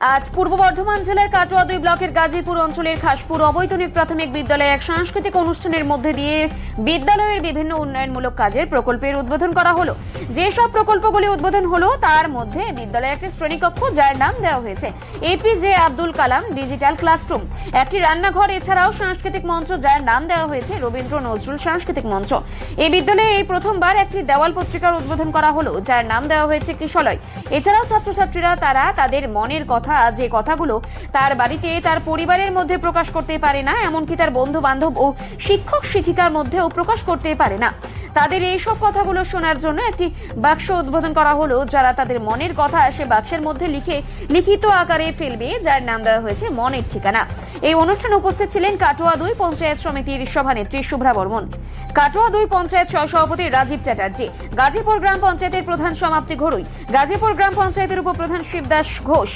আজ পূর্ব বর্ধমান জেলার কাটোয়া দুই ব্লকের গাজীপুর অঞ্চলের খাসপুর অবৈতনিক প্রাথমিক বিদ্যালয়ে এক সাংস্কৃতিক অনুষ্ঠানের মধ্যে দিয়ে বিদ্যালয়ের বিভিন্ন উন্নয়নমূলক কাজের প্রকল্পের উদ্বোধন করা হলো। যেসব প্রকল্পগুলি উদ্বোধন হলো, তার মধ্যে বিদ্যালয়ে একটি শ্রেণীকক্ষ যার নাম দেওয়া হয়েছে, APJ Abdul Kalam digital classroom. একটি রান্নাঘর, এছাড়াও সাংস্কৃতিক মঞ্চ যার নাম দেওয়া হয়েছে রবীন্দ্র নজরুল সাংস্কৃতিক মঞ্চ। এই বিদ্যালয়ে এই প্রথমবার একটি দেওয়াল পত্রিকার উদ্বোধন করা হলো, যার নাম দেওয়া হয়েছে কিশলয়। এছাড়াও ছাত্রছাত্রীরা তারা তাদের মনের কথা যে কথাগুলো তার বাড়িতে তার পরিবারের মধ্যে প্রকাশ করতে পারে না, এমনকি তার বন্ধু বান্ধব ও শিক্ষক শিক্ষিকার মধ্যেও প্রকাশ করতে পারে না। তাদের এই সব কথাগুলো শোনার জন্য একটি বাক্স উদ্বোধন করা হলো, যারা তাদের মনের কথা সে বাক্সের মধ্যে লিখে লিখিত আকারে ফেলবে, যার নাম দেওয়া হয়েছে মনের ঠিকানা। এই অনুষ্ঠানে উপস্থিত ছিলেন কাটোয়া দুই পঞ্চায়েত সমিতির সভানেত্রী শুভ্রা বর্মন। কাটোয়া দুই পঞ্চায়েত সহসভাপতি রাজীব চ্যাটার্জি। গাজীপুর গ্রাম পঞ্চায়েতের প্রধান সমাপ্তি ঘরুই গাজীপুর গ্রাম পঞ্চায়েতের উপপ্রধান শিবদাস ঘোষ।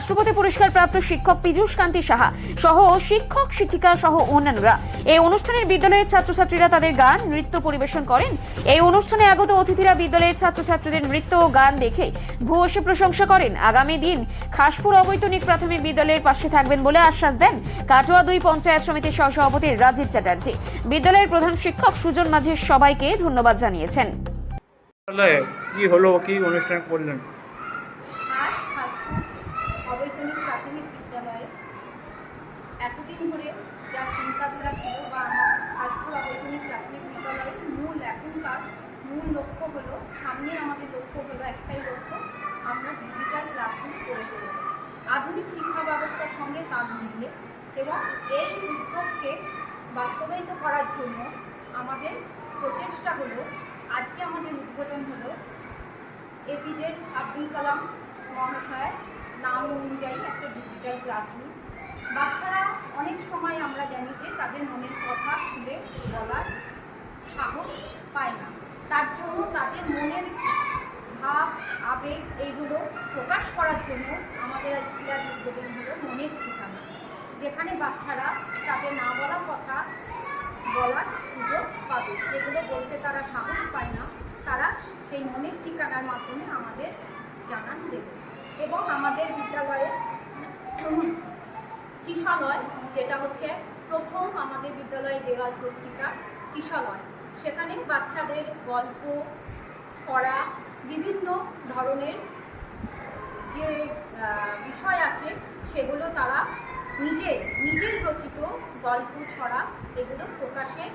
রাষ্ট্রপতি পুরস্কার প্রাপ্ত শিক্ষক পীযূষ কান্তি সাহা সহ শিক্ষক, শিক্ষিকা সহ অন্যান্যরা। এই অনুষ্ঠানের বিদ্যালয়ের ছাত্রছাত্রীরা তাদের গান, নৃত্য পরিবেশন করেন। এই অনুষ্ঠানে আগত অতিথিরা বিদ্যালয়ের ছাত্রছাত্রীদের নৃত্য ও গান দেখে ভূয়সী প্রশংসা করেন। আগামী দিন খাসপুর অবৈতনিক প্রাথমিক বিদ্যালয়ের পাশে থাকবেন বলে আশ্বাস দেন কাটোয়া দুই পঞ্চায়েত সমিতির সহসভাপতি রাজীব চ্যাটার্জি। বিদ্যালয়ের প্রধান শিক্ষক সুজন মাঝির সবাইকে ধন্যবাদ জানিয়েছেন। কি হলো, কি অনুষ্ঠান করলেন? প্রাথমিক বিদ্যালয়ে এতদিন ধরে যা চিন্তাধারা ছিল বা আমার খাসপুর অবৈতনিক প্রাথমিক বিদ্যালয়ের মূল এখনকার মূল লক্ষ্য হলো সামনে আমাদের লক্ষ্য হলো, একটাই লক্ষ্য, আমরা ডিজিটাল ক্লাসরুম করে দেবো আধুনিক শিক্ষা ব্যবস্থার সঙ্গে তাল মিলিয়ে এবং এই উদ্যোগকে বাস্তবায়িত করার জন্য আমাদের প্রচেষ্টা হলো, আজকে আমাদের উদ্বোধন হলো এপিজে আব্দুল কালাম মহাশয়ের নাম অনুযায়ী একটা ডিজিটাল ক্লাসরুম বাচ্চারা অনেক সময় আমরা জানি যে তাদের মনের কথা খুলে বলার সাহস পায় না। তার জন্য তাদের মনের ভাব, আবেগ এইগুলো প্রকাশ করার জন্য আমাদের আজ উদ্বোধন হলো মনের ঠিকানা, যেখানে বাচ্চারা তাদের না বলা কথা বলার সুযোগ পাবে। যেগুলো বলতে তারা সাহস পায় না, তারা সেই মনের ঠিকানার মাধ্যমে আমাদের এবং আমাদের বিদ্যালয়ে কিশালয় যেটা হচ্ছে প্রথম আমাদের বিদ্যালয়ে দেওয়াল পত্রিকা কিশালয় সেখানে বাচ্চাদের গল্প, ছড়া, বিভিন্ন ধরনের যে বিষয় আছে, সেগুলো তারা নিজের নিজের রচিত গল্প, ছড়া, এগুলো প্রকাশের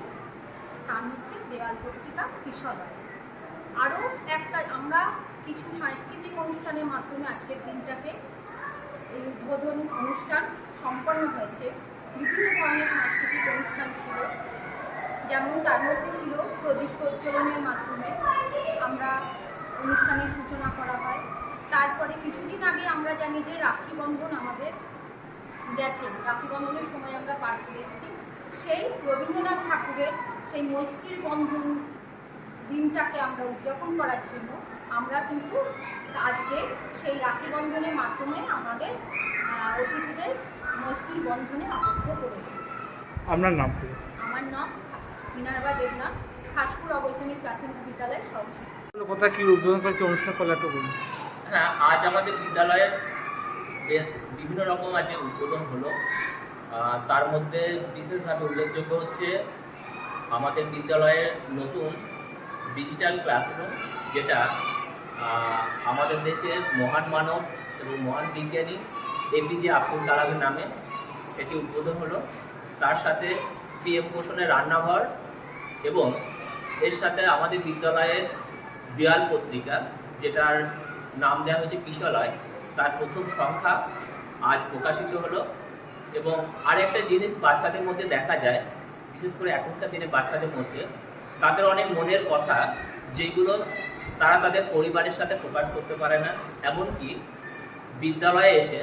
স্থান হচ্ছে দেওয়াল পত্রিকা কিশোরয় আরও একটা, আমরা কিছু সাংস্কৃতিক অনুষ্ঠানের মাধ্যমে আজকের দিনটাকে এই উদ্বোধন অনুষ্ঠান সম্পন্ন হয়েছে। বিভিন্ন ধরনের সাংস্কৃতিক অনুষ্ঠান ছিল। যেমন তার মধ্যে ছিল প্রদীপ প্রজ্বলনের মাধ্যমে আমরা অনুষ্ঠানের সূচনা করা হয়। তারপরে কিছুদিন আগে আমরা জানি যে রাখি বন্ধন আমাদের গেছে। রাখি বন্ধনের সময় আমরা পার করে এসেছি। সেই রবীন্দ্রনাথ ঠাকুরের সেই মৈত্রীর বন্ধন দিনটাকে আমরা উদযাপন করার জন্য আমরা কিন্তু আজকে সেই রাখি বন্ধনের মাধ্যমে আমাদের অতিথিদের মৈত্রীর বন্ধনে আবদ্ধ করেছি। আপনার নাম কি? আমার নাম মিনারবা দেবনাথ খাসপুর অবৈতনিক প্রাথমিক বিদ্যালয়ের সহশিক্ষক। কথা কি উদ্বোধন করছে অনুষ্ঠান করলে একটু বলুন। হ্যাঁ আজ আমাদের বিদ্যালয়ের বেশ বিভিন্ন রকম আজ উদ্বোধন হলো। তার মধ্যে বিশেষভাবে উল্লেখযোগ্য হচ্ছে আমাদের বিদ্যালয়ের নতুন ডিজিটাল ক্লাসরুম যেটা আমাদের দেশের মহান মানব এবং মহান বিজ্ঞানী এপিজে আব্দুল কালামের নামে এটি উদ্বোধন হলো। তার সাথে পিএম পোষণের রান্নাঘর এবং এর সাথে আমাদের বিদ্যালয়ের দেয়াল পত্রিকা, যেটার নাম দেওয়া হয়েছে কিশলয়, তার প্রথম সংখ্যা আজ প্রকাশিত হলো। এবং আরেকটা জিনিস বাচ্চাদের মধ্যে দেখা যায়, বিশেষ করে এখনকার দিনে বাচ্চাদের মধ্যে, তাদের অনেক মনের কথা, যেগুলো তারা তাদের পরিবারের সাথে প্রকাশ করতে পারে না। এমনকি বিদ্যালয়ে এসে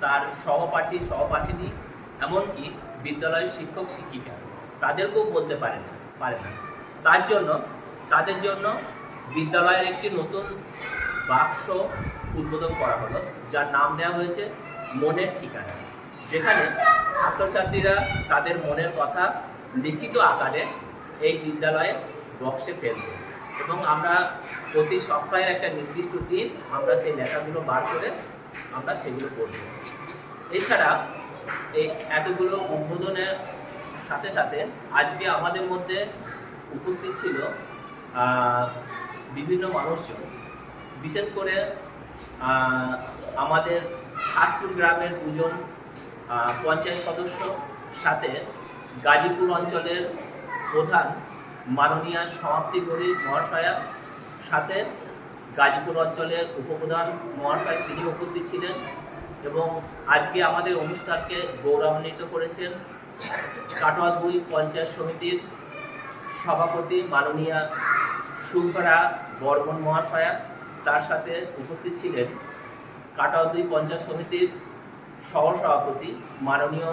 তার সহপাঠী, সহপাঠিনী, এমনকি বিদ্যালয়ের শিক্ষক, শিক্ষিকা তাদেরকেও বলতে পারে না পারে না। তার জন্য, তাদের জন্য বিদ্যালয়ের একটি নতুন বাক্স উদ্বোধন করা হলো, যার নাম দেওয়া হয়েছে মনের ঠিকানা। যেখানে ছাত্রছাত্রীরা তাদের মনের কথা লিখিত আকারে এই বিদ্যালয়ে বক্সে ফেলবে। এবং আমরা প্রতি সপ্তাহের একটা নির্দিষ্ট দিন আমরা সেই লেখাগুলো বার করে আমরা সেগুলো করব এছাড়া এই এতগুলো উদ্বোধনের সাথে সাথে আজকে আমাদের মধ্যে উপস্থিত ছিল বিভিন্ন মানুষজন। বিশেষ করে আমাদের হাসপুর গ্রামের দুজন পঞ্চায়েত সদস্য সাথে গাজীপুর অঞ্চলের প্রধান মাননীয় সমাপ্তি গড়ি মহাশয়া। সাথে গাজীপুর অঞ্চলের উপপ্রধান মহাশয় তিনি উপস্থিত ছিলেন এবং আজকে আমাদের অনুষ্ঠানকে গৌরবান্বিত করেছেন। কাটোয়া দুই পঞ্চায়েত সমিতির সভাপতি মাননীয়া সুব্রা বর্মন মহাশয়া তার সাথে উপস্থিত ছিলেন। কাটোয়া দুই পঞ্চায়েত সমিতির সহ সভাপতি মাননীয়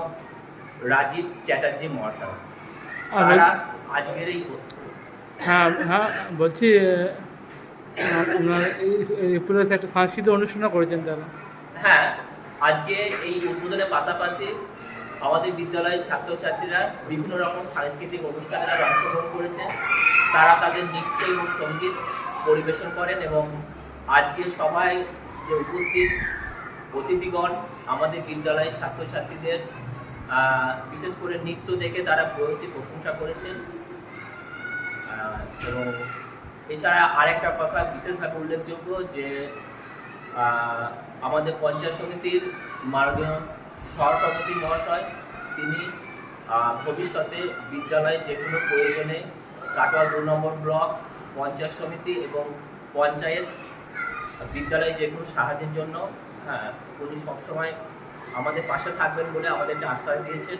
রাজীব চ্যাটার্জি মহাশয়। তারা আজকের এই হ্যাঁ হ্যাঁ বলছি আপনার এই এই উপলক্ষে একটা সাংস্কৃতিক অনুষ্ঠানও করেছেন তারা। হ্যাঁ আজকে এই উদ্বোধনের পাশাপাশি আমাদের বিদ্যালয়ের ছাত্রছাত্রীরা বিভিন্ন রকম সাংস্কৃতিক অনুষ্ঠানে তারা অংশগ্রহণ করেছে তারা তাদের নৃত্য এবং সংগীত পরিবেশন করেন এবং আজকে সবাই যে উপস্থিত অতিথিগণ আমাদের বিদ্যালয়ের ছাত্রছাত্রীদের বিশেষ করে নৃত্য দেখে তারা ভূয়সী প্রশংসা করেছেন। এবং এছাড়া আরেকটা কথা বিশেষভাবে উল্লেখযোগ্য যে আমাদের পঞ্চায়েত সমিতির মাননীয় সহসভাপতি মহাশয়, তিনি ভবিষ্যতে বিদ্যালয়ের যে কোনো প্রয়োজনে কাটোয়া দু নম্বর ব্লক, পঞ্চায়েত সমিতি এবং পঞ্চায়েত বিদ্যালয়ে যে কোনো সাহায্যের জন্য হ্যাঁ উনি সবসময় আমাদের পাশে থাকবেন বলে আমাদেরকে আশ্বাস দিয়েছেন।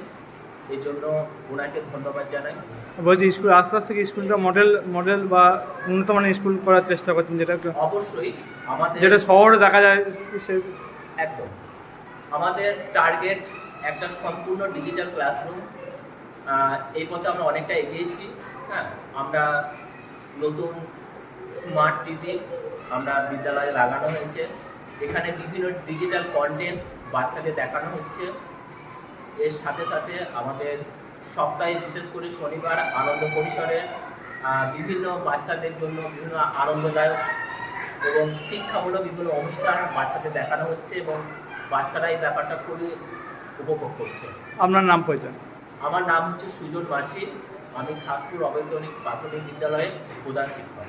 এই জন্য ওনাকে ধন্যবাদ জানাই। বলছি স্কুল আস্তে আস্তে কি স্কুলটা মডেল মডেল বা উন্নত মানের স্কুল করার চেষ্টা করছেন যেটা অবশ্যই আমাদের যেটা শহরে দেখা যায় সে একদম। আমাদের টার্গেট একটা সম্পূর্ণ ডিজিটাল ক্লাসরুম এই পথে আমরা অনেকটা এগিয়েছি হ্যাঁ? আমরা নতুন স্মার্ট টিভি আমরা বিদ্যালয়ে লাগানো হয়েছে। এখানে বিভিন্ন ডিজিটাল কন্টেন্ট বাচ্চাদের দেখানো হচ্ছে। এর সাথে সাথে আমাদের সপ্তাহে বিশেষ করে শনিবার আনন্দ পরিসরে বিভিন্ন বাচ্চাদের জন্য বিভিন্ন আনন্দদায়ক এবং শিক্ষামূলক বিভিন্ন অনুষ্ঠান বাচ্চাদের দেখানো হচ্ছে এবং বাচ্চারা এই ব্যাপারটা খুবই উপভোগ করছে। আপনার নাম পরিচয়? আমার নাম হচ্ছে সুজন মাঝি। আমি খাসপুর অবৈতনিক প্রাথমিক বিদ্যালয়ের প্রধান শিক্ষক।